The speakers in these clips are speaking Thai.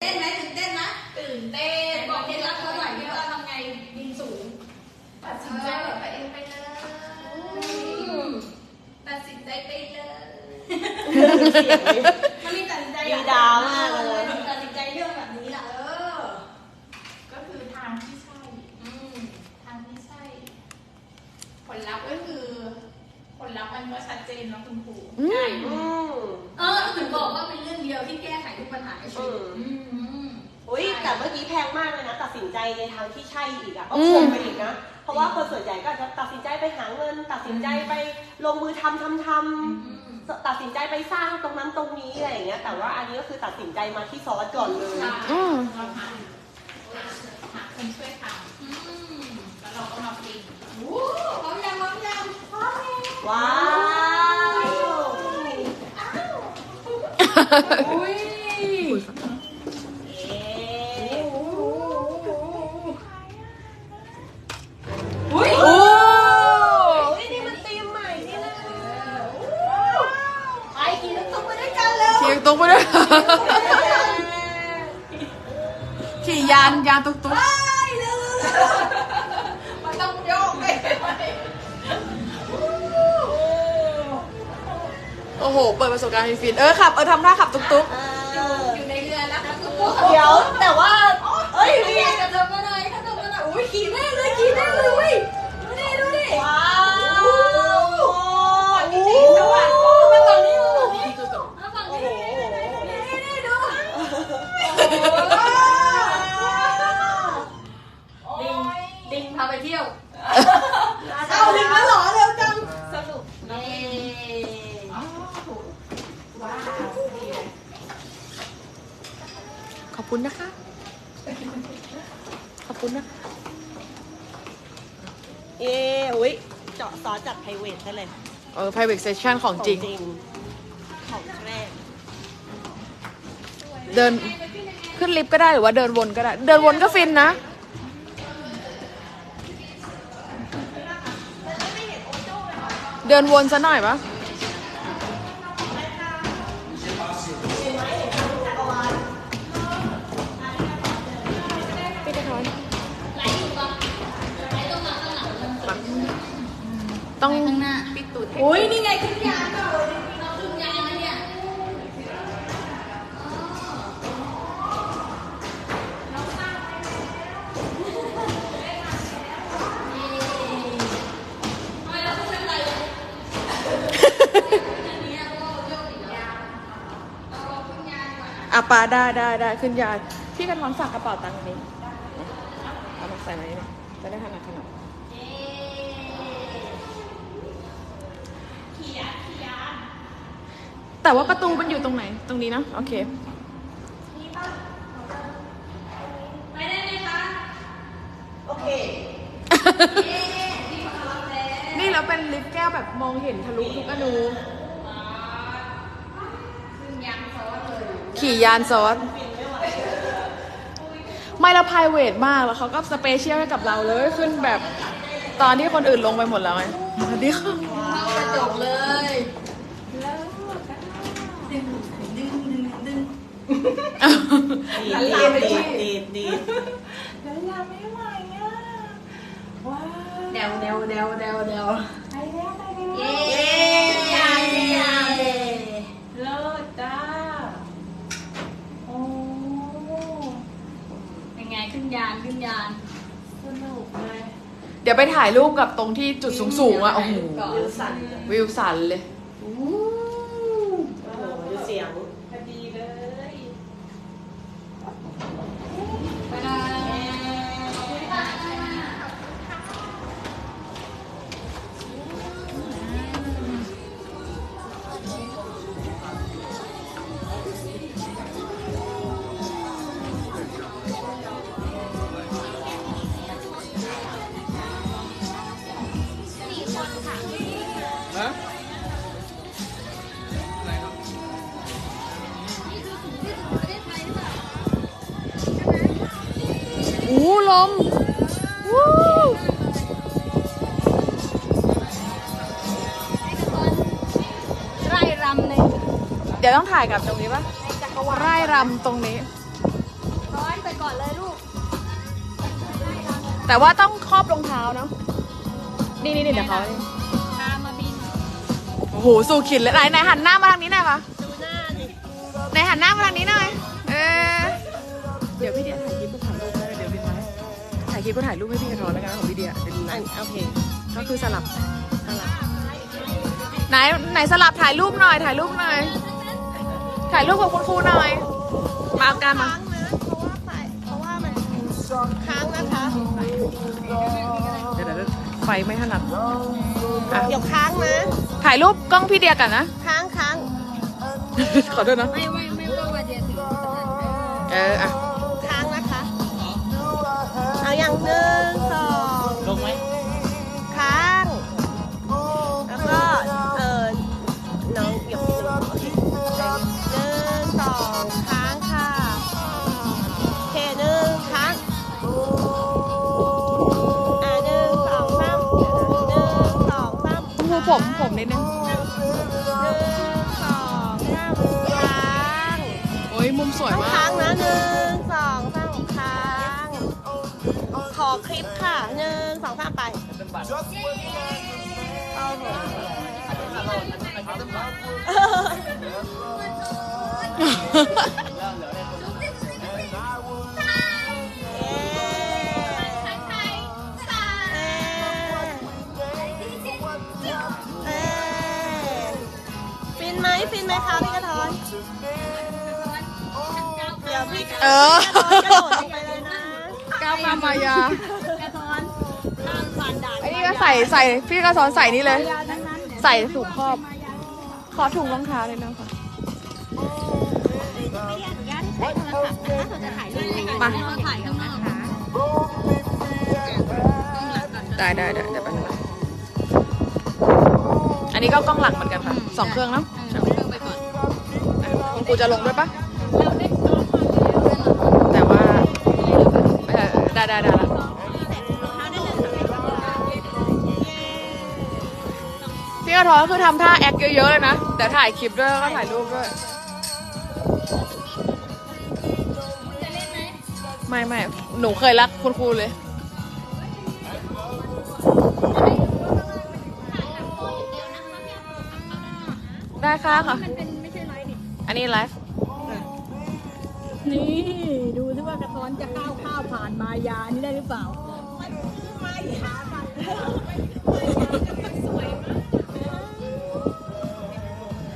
เต้นไหมตื่นเต้นไหมตื่นเต้นบอกเคล็ดลับเขาหน่อยที่ว่าทำไงบินสูงตัดสินใจแบบไปเองไปเลยตัดสินใจไปเลยมันมีตัดสินใจมีดรามากเลยตัดสินใจเรื่องแบบนี้ล่ะเออ ก็คือทางที่ใช่อืมทางที่ใช่ ผลลัพธ์ก็คือ ผลลัพธ์มันก็ชัดเจนแล้วคุณครูใช่อืมเออถึงบอกว่าเป็นเรื่องเดียวที่แก้ไขทุกปัญหาในชีวิต อืมอืมอุ้ยแต่เมื่อกี้แพงมากเลยนะ ตัดสินใจในทางที่ใช่อีกอะก็คงไปอีกนะ เพราะว่าคนส่วนใหญ่ก็อาจจะตัดสินใจไปหาเงิน ตัดสินใจไปลงมือทำทำทำตัดสินใจไปสร้างตรงนั้นตรงนี้อะไรอย่างเงี้ย แต่ว่าอันนี้ก็คือตัดสินใจมาที่ซอสก่อนเลยใช่อืมเราหาหาคนช่วยทำอืมแล้วเราก็มาปริงโอ้พร้อมยังพร้อมยังพร้อมยังว้าวอุ้ย ขี่ยานยานตุ๊กตุ๊กมันต้องโยกไปโอ้โห เปิดประสบการณ์ฟินๆเออขับ เออทำท่าขับตุ๊กตุ๊กเอออยู่ในเรือนะคะทุกคนเดี๋ยว แต่ว่า เอ้ยพี่นี่อยากจะเจอมาหน่อยถ้าเจอมาหน่อยอุ้ยขี่แม่เลยขี่แม่เลยอุ้ยดูดิดูดิว้าวสว่างมาฝั่งนี้มาฝั่งนี้มาฝั่ง โอ้ นี้ โห นี่นี่ดู ดิงดิง พาไปเที่ยว เอา เอา ดิ ถึ ง ง แล้ แล้ว ว เห เห ร ร อ อเร็วจัง สรุป เย้ ว้าวดีเลยขอบคุณนะคะ ขอบคุณนะคะ เอ้อุ้ยเจาะซอสจัดไพรเวทได้เลยเออ private session ของจริง ของแรกเดินขึ้นลิฟต์ก็ได้หรือว่าเดินวนก็ได้ เดินวนก็ฟินนะ เดินวนซะหน่อยปะ ต้องข้างหน้าปิดตูดให้อุ้ยนี่ไงขึ้นยานเปล่าเราขึ้นยานนะเนี่ยอะปาได้ได้ได้ขึ้นยานพี่กระท้อนฝากกระเป๋าตังค์อันนี้เอามาใส่ไหนเนี่ยจะได้ถนัดถนัด แต่ว่าประตูมันอยู่ตรงไหน ตรงนี้นะ โอเค ไปได้ไหมคะ โอเคเย้นี่ขอรับแล้วนี่แล้วเป็นลิฟต์แก้วแบบมองเห็นทะลุทุกอนูขึ้นยานซอสเลยขี่ยานซอสไม่และ private มากแล้วเขาก็สเปเชียลให้กับเราเลยขึ้นแบบตอนที่คนอื่นลงไปหมดแล้วไงสวัสดีค่ะกระจกเลยดึงดึงดึงดึ งดีดดีดดีดดีดแล้วยาไม่ไหวอะว้าวเดวเดวเดวเดวเดวไปแล้วไปแล้วเย้ยานยานเลิศจ้าโอ้เป็นไงขึ้นยานขึ้นยานสนุกเลยเดี๋ยวไปถ่ายรูปกับตรงที่จุดสูงๆอะโอ้โหวิวสันวิวสันเลย ถ่ายกับตรงนี้ปะไร่รำตรงนี้ไไปก่อนเลยลูกแต่ว่าต้องครอบรองเท้าเนาะ นี่นี่นี่เดี๋ยวเขาพามาบินโอ้โห สู่ขินเลยไหนไหนหันหน้ามาทางนี้หน่อยค่ะดูหน้าดิไหนหันหน้ามาทางนี้หน่อย เออ เดี๋ยวพี่เดียถ่ายคลิปก็ถ่ายรูปได้เดี๋ยวบินไว้ถ่ายคลิปก็ถ่ายรูปให้พี่กระทอนแล้วกันนะของพี่เดียเดี๋ยวดูอันโอเค ก็คือสลับสลับ ไหนไหนสลับถ่ายรูปหน่อยถ่ายรูปหน่อย ถ่ายรูปกับคุณครูหน่อย มาเอาการมาค้างนะเพราะว่าไฟเพราะว่ามันค้างนะคะเดี๋ยวเดี๋ยวไฟไม่ถนัดอะเดี๋ยวค้างนะถ่ายรูปกล้องพี่เดียกันนะ ค้างค้างขอโทษนะ ไม่ไม่ไม่ว่าวันเดียวถึง เอออะ นิดนึงหนึ่งสองสามค้างโอ้ยมุมสวยต้องมาค้ากงนะหนึ่งสองสามค้าง ขอคลิปค่ะหนึ่งสองสามไปโอ้โห ออกระโดดลงไปเลยนะก้าวข้ามมายากระท้อนข้ามผ่านด่านไอ้นี่ก็ใส่ใส่พี่ก็สอนใส่นี่เลย ใส่ถุงครอบ ขอถุงรองเท้าเลยนะคะไม่ได้อนุญาตให้ใช้โทรศัพท์นะคะเราจะถ่ายรูปให้มาเราถ่ายข้างนอกนะคะได้ได้ได้เดี๋ยวไปบนึงนะอันนี้ก็กล้องหลังเหมือนกันค่ะสองเครื่องเนาะใช่ไหมเรื่องไปก่อนคุณครูจะลงด้วยปะ ได้ได้ได้พี่กระท้อนคือทำท่าแอคเยอะๆเลยนะเดี๋ยวถ่ายคลิปด้วยแล้วก็ถ่ายรูปด้วย ไม่ไม่หนูเคยรักคุณครูเลยได้ค่ะค่ะมันนี้อันนี้ไลฟ์ นี่ดูากระท้อนจะก้าวข้าวผ่านมายานี่ได้หรือเปล่า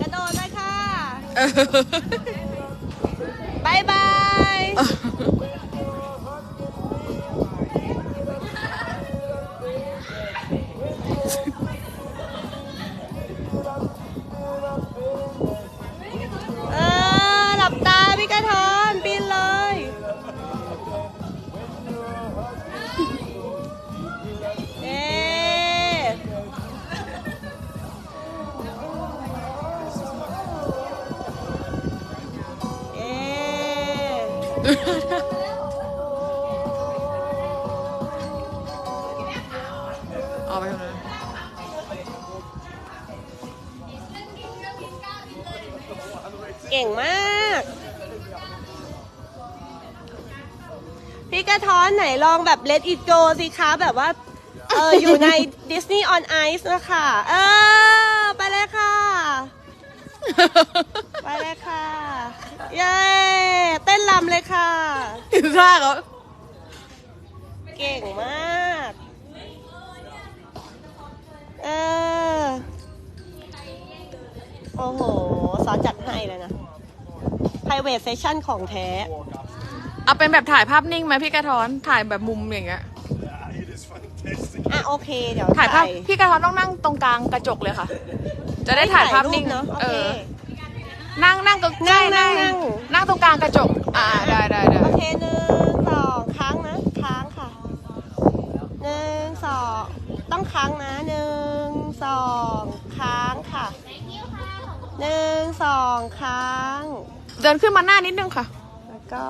กระโดดเลยค่ะบายบาย เอาไปทำไมเก่งมาก พี่กระท้อนไหนลองแบบ let it go สิคะ แบบว่า เอออยู่ใน Disney on Ice นะคะ เออ ไปเลยค่ะ ไปเลยค่ะ เย้ำเลยค่ะเห็นท่าเขาเก่งมาก เออ โอ้โหสอนจัดให้เลยนะ private session ของแท้ เอาเป็นแบบถ่ายภาพนิ่งไหมพี่กระท้อนถ่ายแบบมุมอย่างเงี้ย อะโอเค เดี๋ยวถ่ายภาพพี่กระท้อนต้องนั่งตรงกลางกระจกเลยค่ะ จะได้ถ่ายภาพนิ่งเนาะโอเอเค อ นั่งนั่งก็นั่ใช่งนั่นั่งงนั่งนั่งตรงกลางกระจก อ่าได้ได้ได้โอเคหนึ่งสองค้างนะค้างค่ะหนึ่งสองต้องค้างนะหนึ่งสองค้างค่ะหนึ่งสองค้าง เดินขึ้นมาหน้านิดนึงค่ะ แล้วก็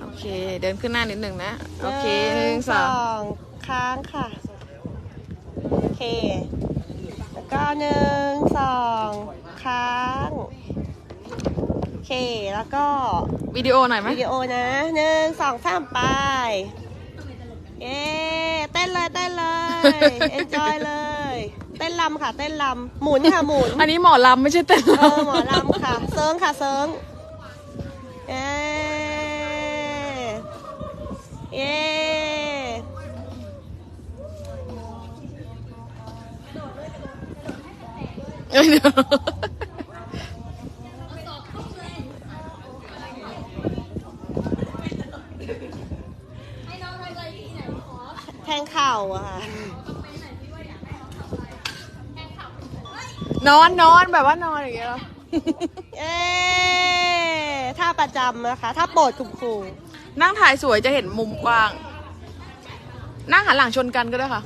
โอเค เดินขึ้นหน้านิดนึงนะโอเคหนึ่งสองงค้างค่ะโอเค แล้วก็หนึ่งสองค้างโอ เค แล้วก็วิดีโอหน่อยไหมวิดีโอนะหนึ่งสองสามไปเย้เต้นเลยเต้นเลย enjoy เลย เต้นลำค่ะ เต้นลำหมุนค่ะหมุนอันนี้หมอลำไม่ใช่เต้นเออหมอลำค่ะ เซิงค่ะเซิงเย้เย้เอ้ยเดี๋ยว แทงเข่าอะค่ะ นอนนอนแบบว่านอนอย่างเงี้ยเหรอเย้ท่าประจำนะคะถ้าโปรดคุณครูนั่งถ่ายสวยจะเห็นมุมกว้าง นั่งหันหลังชนกันก็ได้ค่ะ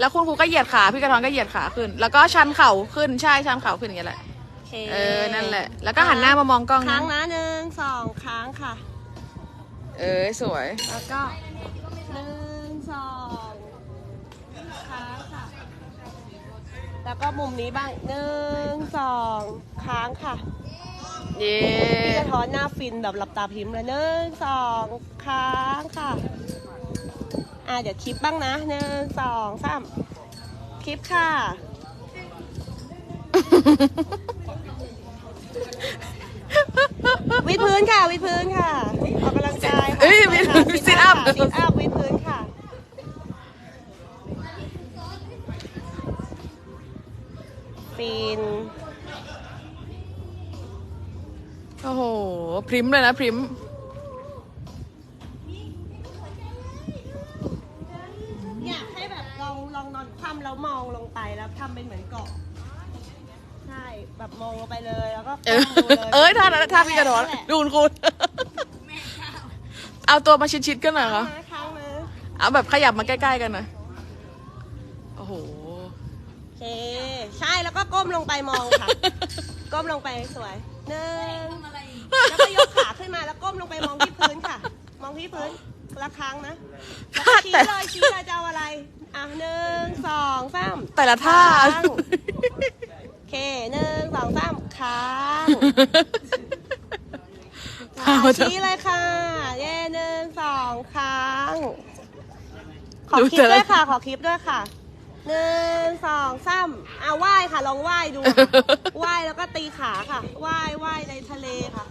แล้วคุณครูก็เหยียดขาพี่กระทอนก็เหยียดขาขึ้น แล้วก็ชันเข่าขึ้นใช่ชันเข่าขึ้นอย่างเงี้ยแหละโอเคเออ นั่นแหละ แล้วก็หันหน้ามามองกล้องค้านะงนะหนึ่งสองค้างค่ะ เออสวย แล้วก็หนึ่งสองค้างค่ะ แล้วก็มุมนี้บ้างหนึ่งสองค้างค่ะเย้พี่กระท้อนหน้าฟินแบบหลับตาพริมพ์เลยหนึ่งสองค้างค่ะอะเดี๋ยวคลิปบ้างนะหนึ่งสองสามคลิปค่ะ วิดพื้นค่ะ วิดพื้นค่ะออกกำลังกายค่ะเอ้ยไปค่ะวิด sit up ซิทอัพ พริมเลยนะพริมอยากให้แบบลองลองนอนคว่ำแล้วมองลงไปแล้วทำเป็นเหมือนเกาะใช่แบบมองลงไปเลยแล้วก็เออก้มดูลเอ้ยท่านั้นท่าพี่กระทอนแหละดูคุณคุณเอาตัวมาชิดๆกันหน่อยค้าค่ะงมาค้างมาเอาแบบขยับมาใกล้ๆกันหน่อยโอ้โห โอเค ใช่แล้วก็ก้มลงไปมองค่ะ ก้มลงไปสวยหนึ่งแล้วก็ยกขาขึ้นมาแล้วก้มลงไปมองที่พื้นค่ะ มองที่พื้นแล้วค้างนะแล้วก็ชี้เลยชี้เลยจะเอาอะไรอะหนึ่งสองสามแต่ละท่าค้างโอเคหนึ่งสองสามค้างท่าอะเธอชี้เลยค่ะเย่หนึ่งสองค้าง ขอดูคลิปแต่ละด้วยค่ะ ขอคลิปด้วยค่ะ หนึ่งสองสามอะว่ายค่ะลองว่ายดูค่ะ ว่ายแล้วก็ตีขาค่ะว่ายว่ายในทะเลค่ะ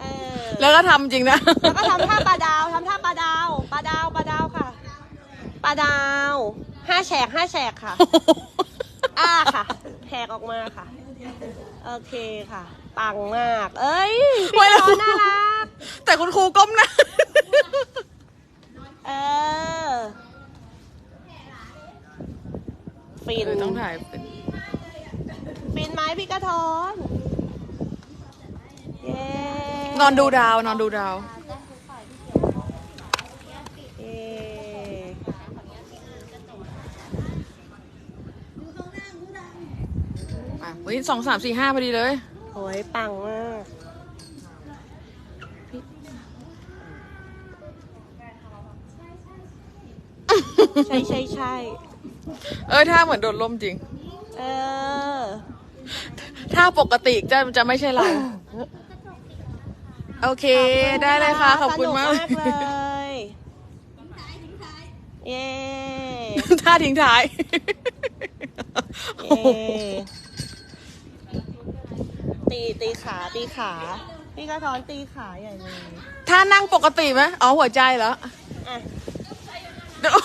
เออแล้วก็ทำจริงนะ แล้วก็ทำท่าปลาดาวทำท่าปลาดาวปลาดาวปลาดาวค่ะปลาดาวห้าแฉกห้าแฉกค่ะ อ้าค่ะแหกออกมาค่ะ โอเคค่ะ ปังมาก เอ้ยไว้พี่แล้วร้อนน่ารัก แต่คุณครูก้มหนะเออ ฟินต้องถ่ายเป็นฟินไหมพี่กระทอน เย้ นอนดูดาวนอนดูดาว เย้อะเฮ้ยสองสามสี่ห้าพอดีเลย โอ้ยปังมาก ใช่ใช่ใช่ เอ้ยท่าเหมือนโดนล่มจริง เออ ถ้าปกติจะจะไม่ใช่เรา โอเค ได้เลยค่ะ ขอบคุณมาก สนุเลยเย้ท่าทิ้งท้าย เย้ตีตีขาตีขา พี่กระท้อนตีขาใหญ่เลยท่านั่งปกติไหมอ๋อหัวใจแล้วอะ เดี๋ยว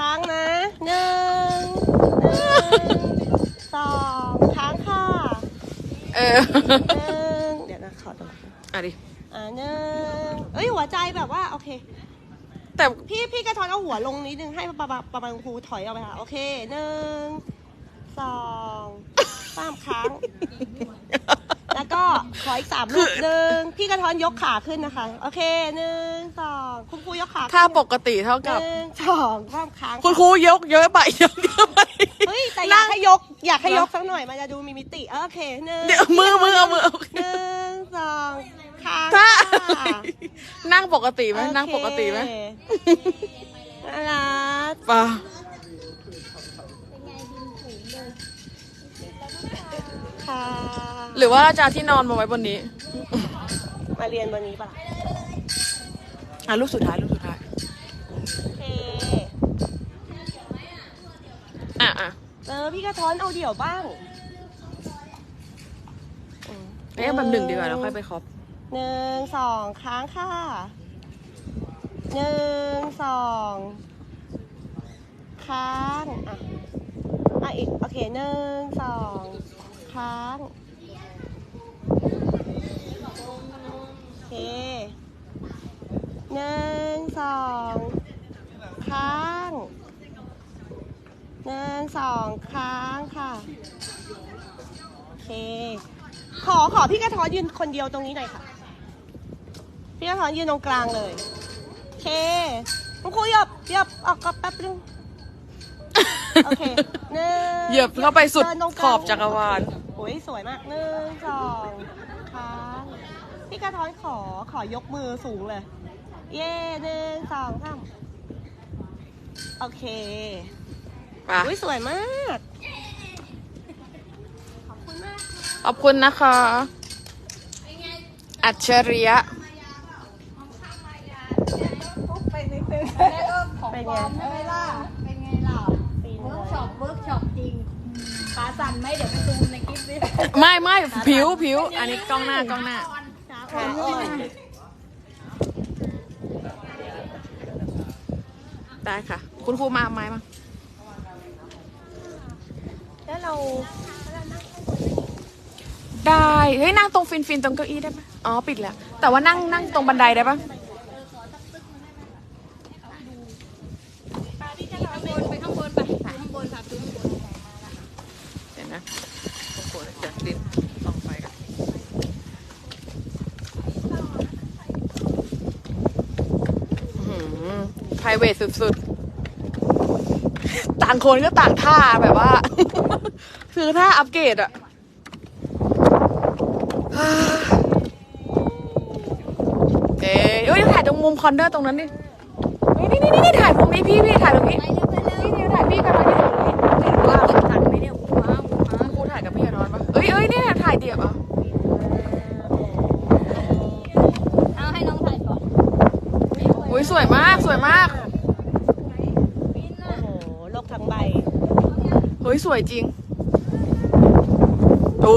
ค้างนะหนึ่งหนึ่งสองค้างค่ะเออหนึ่งเดี๋ยวนะขอดูอะดิอ่าหนึ่งเอ้ยหัวใจแบบว่าโอเค แต่พี่พี่กระท้อนเอาหัวลงนิดนึงให้ประมาณประมาณครูถอยออกไปค่ะ โอเคหนึ่งสองสามครั้ง แล้วก็ขออีกสามลูกหนึ่งพี่กระท้อนยกขาขึ้นนะคะ โอเคหนึ่งสองคุณครูยกขาขึ้นท่าปกติเท่าหกับ นึ่งสองสามครั้งคุณครูยกเยอะไปยกเยอะไป เฮ้ยแต่อยากให้ยกอยากให้ยกสักหน่อยมันจะดูมีมิติเออโอเคหนึ่งเดี๋ยวมือมือเอามือเอา หนึ่งสองค้างท่าค่ะนั่งปกติไหมโอเคนั่งปกติไหมน่ารัก ป่ะค่ะ หรือว่าเราจะเอาที่นอนมาไว้บนนี้มาเรียนวันนี้ปะล่ะอะรูปสุดท้ายรูปสุดท้าย โอเคอะอะเออพี่กระท้อนเอาเดี่ยวบ้างเอ๊ะแบบหนึ่งดีกว่าแล้วค่อยไปครอปหนึ่งสองค้างค่ะหนึ่งสองค้างอะอะอีกโอเคหนึ่งสองค้างโอ เคหนึ่งสองค้างหนึ่งสองค้างค่ะโอเค ขอขอพี่กระท้อนยืนคนเดียวตรงนี้หน่อยค่ะ พี่กระท้อนยืนตรงกลางเลยโอเคคุณครูหยบหยบออกกับแป๊บนึงโอเคหนึ่งเหยียบเข้าไปสุดเนตงขอบจักรวาลโอ้ยสวยมากหนึ่งสองค้าง พี่กระท้อนขอขอยกมือสูงเลย เย่หนึ่งสองสามโอเคป่ะอุ้ยสวยมากขอบคุณนะคะ อัจฉริยะเป็นไงเป็นไงของเป็นปลไงอมใช่ไหมล่ะ เป็นไงล่ะปีนเวิเลร์กยช็อปเวิร์กช็อปจริงขาสั่นไหมเดี๋ยวไปซูมในคลิปดิ ไม่ไม่ผิวผิว อันนี้กล้องหน้ากล้องหน้า ขาอ่อนได้ค่ะ คุณครูมาเอาไม้มาแล้วเราได้ เฮ้ย นั่งตรงฟินฟินตรงเก้าอี้ได้ปะอ๋อ ปิดแล้ว แต่ว่านั่งนั่งตรงบันไดได้ปะ ไปข้างบนไปข้างบนค่ะดูข้างบน เดี๋ยวนะโอ้โหเดี๋ยวดินลองไปกันไพร เวทสุดๆ ต่างคนก็ต่างท่าแบบว่า คือท่าอัปเกรดอะเอ๊ะเอ้ยถ่ายตรงมุมคอนเนอร์ตรงนั้นดิ นี่นี่นี่นี่ถ่ายมุมนี้พี่พี่ถ่ายตรงนี้ไปเร็วไปเร็วนี่นี่ถ่ายพี่กันมาที่ตรงนี้ไม่รู้ว่าเก็บตังค์ไหมเนี่ยว้าวว้าวครูถ่ายกับพี่กันนอนปะเอ้ยเอ้ยเนี่ยถ่ายเดี่ยวอะเอาให้น้องถ่ายก่อนอุ้ยสวยมากสวยมาก บิน โอ้ น่ะ โหโลกทั้งใบ เฮ้ย สวยจริง โอ้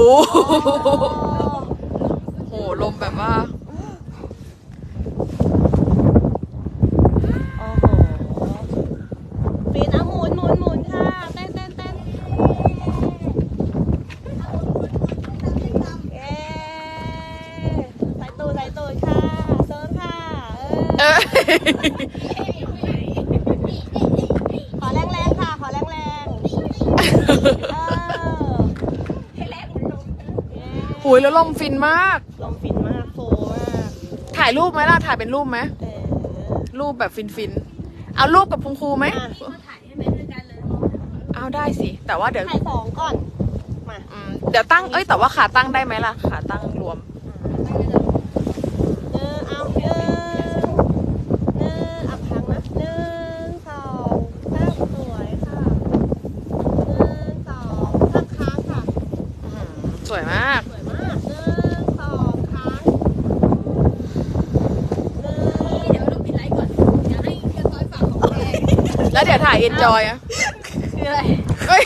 โหโหลมแบบว่าโอ้โหปีนอะหมุนหมุนหมุนค่ะ เต้นเต้นเต้นเย้ใส่ตูดใส่ตูดค่ะเซิร์ฟค่ะ เอเอออขอแรงแรงๆค่ะ ขอแรงแรงๆเออ ให้แรงมันลงเย้หุยแล้วลมฟินมาก ลมฟินมากโฟมากถ่ายรูปไหมล่ะ ถ่ายเป็นรูปไหม เออรูปแบบฟินฟินๆเอารูปกับคุณครูไหม อะถ่ายให้แม่ด้วยกันเลยเอาได้สิ แต่ว่าเดี๋ยวถ่ายสองก่อน มา อืมเดี๋ยวตั้ง เอ้ย แต่ว่าขาตั้งได้ไหมล่ะ ขาตั้งรวม เดินเอาเดินเดินอับครั้งนะหนึ่งสองสามสวยค่ะหนึ่งสองสามค้างค่ะ สวยมาก สวยมากหนึ่งสองค้างหนึ่ง เดี๋ยวเราปิดไลฟ์ก่อนเดี๋ยวให้เกียร์ซอยฝากของแกแล้วเดี๋ยวถ่ายเอนจอยอะคืออะไรเอ้ย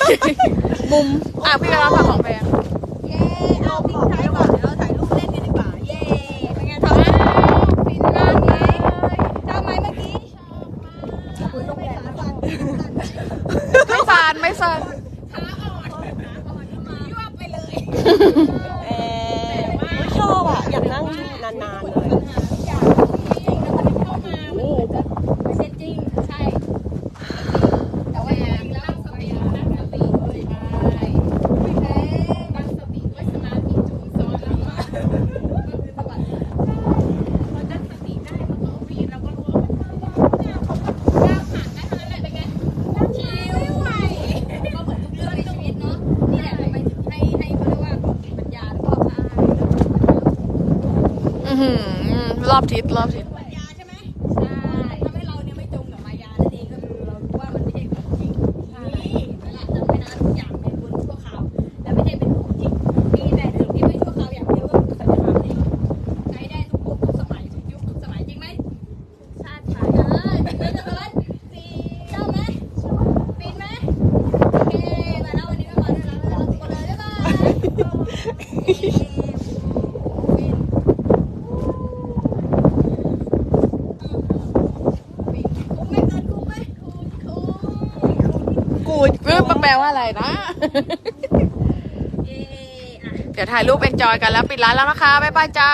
มุม อะพี่กำลังฝากของแพง เย้เอาพิงท้ายก่อนเดี๋ยวเราถ่ายรูปเล่นกันดีกว่า เย้เป็นไงทำฟินมากเลยชอบไหมเมื่อกี้คุณลงแรงนะฟัน ไม่ซานไม่ซาน ยั่วไปเลย เออไม่ชอบอะ อยาก นานๆเลย อยากจริงแล้วมันเข้ามามันเหมือนจะไม่ใช่จริง ใช่ แต่ว่าจริงๆแล้วตั้งสติตั้งสติด้วยใช่ตั้งสติด้วยสมาธิจูนซ้อนแล้วก็คือสวัสดีพอตั้งสติได้มันก็วีเราก็รู้ว่ามันก้าวผ่านได้เท่านั้นแหละเป็นไงชิลไหวก็เหมือนทุกเรื่องในชีวิตเนาะนี่แหละทำไมถึงให้ให้เขาเรียกว่าปัญญาแล้วก็อ่า อื้อหือรอบทิศรอบทิศ ปัญญาใช่ไหมใช่ทำให้เราเนี่ยไม่จมกับมายานั่นเองก็คือเรารู้ว่ามันไม่ใช่ของจริงนี่เวลาจำไว้นะทุกอย่างเป็นบนชั่วคราวและไม่ใช่เป็นของจริงมีแต่สิ่งที่ไม่ชั่ว กูเออแปลว่าอะไร นะเอ๊ะอะเดี๋ยวถ่ายรูปเอนจอยกันแล้ว ปิดร้านแล้วนะคะ บ๊ายบายจ้า